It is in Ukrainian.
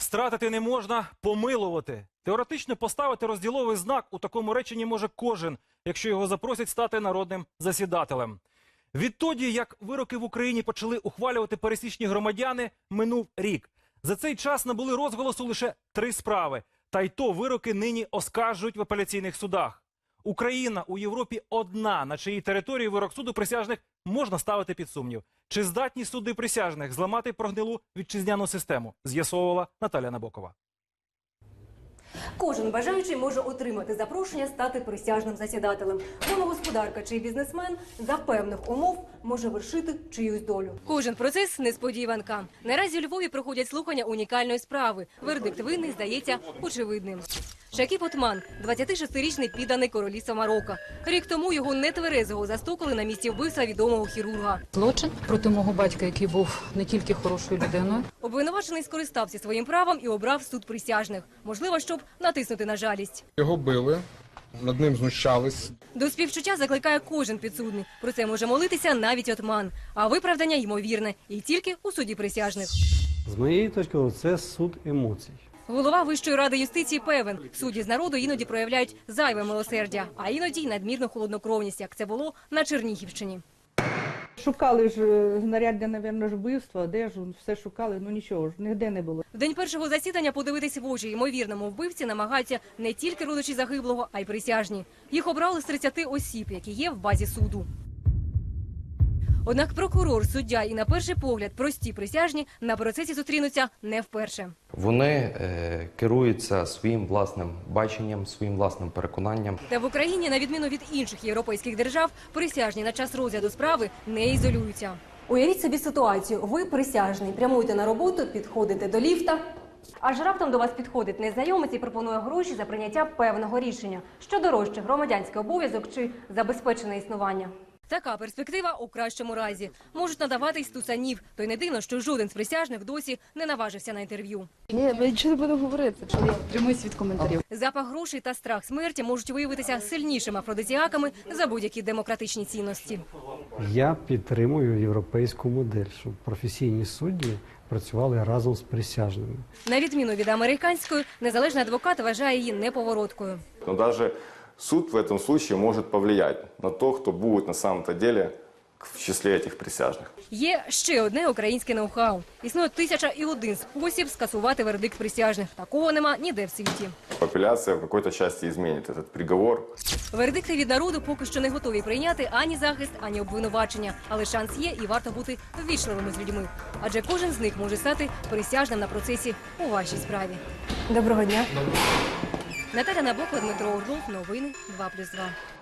Стратити не можна, помилувати. Теоретично поставити розділовий знак у такому реченні може кожен, якщо його запросять стати народним засідателем. Відтоді, як вироки в Україні почали ухвалювати пересічні громадяни, минув рік. За цей час набули розголосу лише три справи. Та й то вироки нині оскаржують в апеляційних судах. Україна у Європі одна, на чиїй території вирок суду присяжних можна ставити під сумнів. Чи здатні суди присяжних зламати прогнилу вітчизняну систему? З'ясовувала Наталя Набокова. Кожен бажаючий може отримати запрошення стати присяжним засідателем. Домогосподарка чи бізнесмен за певних умов може вершити чиюсь долю. Кожен процес несподіванка. Наразі у Львові проходять слухання унікальної справи. Вердикт винний здається очевидним. Шакіп Отман, 26-річний підданий королівства Марокко. Рік тому його нетверезого застукали на місці вбивства відомого хірурга. Злочин проти мого батька, який був не тільки хорошою людиною, Обвинувачений скористався своїм правом і обрав суд присяжних. Можливо, щоб натиснути на жалість. Його били, над ним знущались. До співчуття закликає кожен підсудний. Про це може молитися навіть отман. А виправдання ймовірне і тільки у суді присяжних. З моєї точки зору, це суд емоцій. Голова Вищої ради юстиції певен, судді з народу іноді проявляють зайве милосердя, а іноді й надмірну холоднокровність, як це було на Чернігівщині. Шукали ж е, знаряддя, напевно, ж вбивства, де ж все шукали, ну нічого ж, нігде не було. В день першого засідання подивитись в очі ймовірному вбивці намагаються не тільки родичі загиблого, а й присяжні. Їх обрали з 30 осіб, які є в базі суду. Однак прокурор, суддя і на перший погляд прості присяжні на процесі зустрінуться не вперше. Вони е, керуються своїм власним баченням, своїм власним переконанням. Та в Україні, на відміну від інших європейських держав, присяжні на час розгляду справи не ізолюються. Уявіть собі ситуацію. Ви присяжний, прямуєте на роботу, підходите до ліфта. Аж раптом до вас підходить незнайомець і пропонує гроші за прийняття певного рішення. Що дорожче, громадянський обов'язок чи забезпечене існування? Така перспектива у кращому разі можуть надаватись тусанів. То й не дивно, що жоден з присяжних досі не наважився на інтерв'ю. ні, ми нічого не будемо говорити. Я тримуюсь від коментарів. Запах грошей та страх смерті можуть виявитися сильнішими афродизіаками за будь-які демократичні цінності. Я підтримую європейську модель, щоб професійні судді працювали разом з присяжними. На відміну від американської, незалежний адвокат вважає її неповороткою. Но даже суд в этом случае может повлиять на то, кто будет на самом-то деле в числе этих присяжных. Є ще одне українське ноу-хау. Існує тисяча і один спосіб скасувати вердикт присяжних. Такого нема ніде в світі. Апелляция в какой-то части изменит этот приговор. Вердикти від народу поки що не готові прийняти ані захист, ані обвинувачення. Але шанс є і варто бути ввічливими з людьми. Адже кожен з них може стати присяжним на процесі у вашій справі. Доброго дня. Наталя Набокова, Дмитро Орлов. Новини 2+,2.